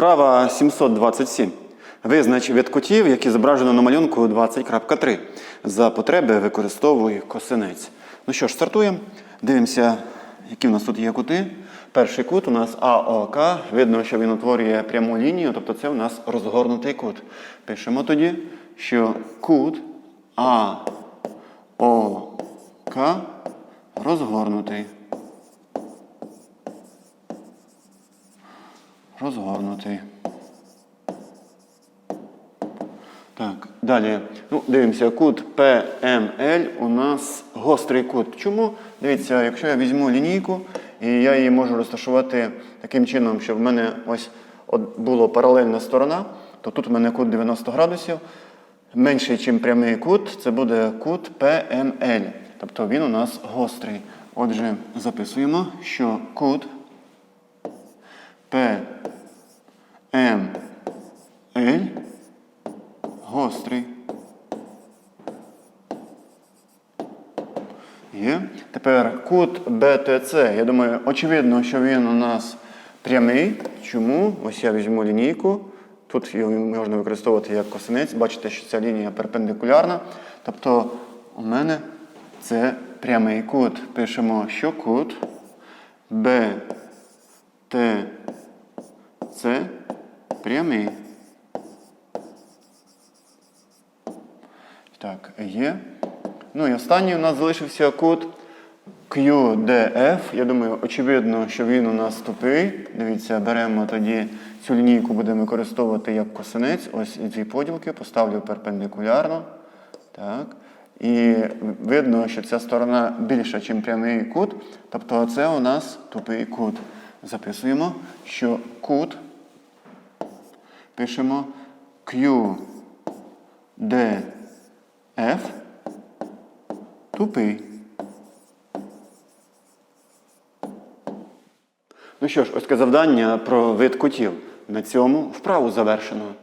Вправа 727. Визнач від кутів, які зображено на малюнку 20.3. За потреби використовуй косинець. Ну що ж, стартуємо. Дивимося, які в нас тут є кути. Перший кут у нас АОК. Видно, що він утворює пряму лінію, тобто це у нас розгорнутий кут. Пишемо тоді, що кут АОК розгорнутий. Розгорнутий. Так, далі. Ну, дивимося, кут PML у нас гострий кут. Чому? Дивіться, якщо я візьму лінійку і я її можу розташувати таким чином, щоб в мене ось була паралельна сторона, то тут у мене кут 90 градусів. Менший, ніж прямий кут, це буде кут PML. Тобто він у нас гострий. Отже, записуємо, що кут PML гострий. Є. Тепер кут BTC. Я думаю, очевидно, що він у нас прямий. Чому? Ось я візьму лінійку. Тут його можна використовувати як косинець. Бачите, що ця лінія перпендикулярна. Тобто у мене це прямий кут. Пишемо, що кут BTC прямий. Так, є. Ну і останній у нас залишився кут QDF. Я думаю, очевидно, що він у нас тупий. Дивіться, беремо тоді цю лінійку, будемо використовувати як косинець. Ось дві поділки, поставлю перпендикулярно. Так. І видно, що ця сторона більша, ніж прямий кут. Тобто це у нас тупий кут. Записуємо, що кут пишемо QDF тупий. Ну що ж, ось таке завдання про вид кутів. На цьому вправу завершено.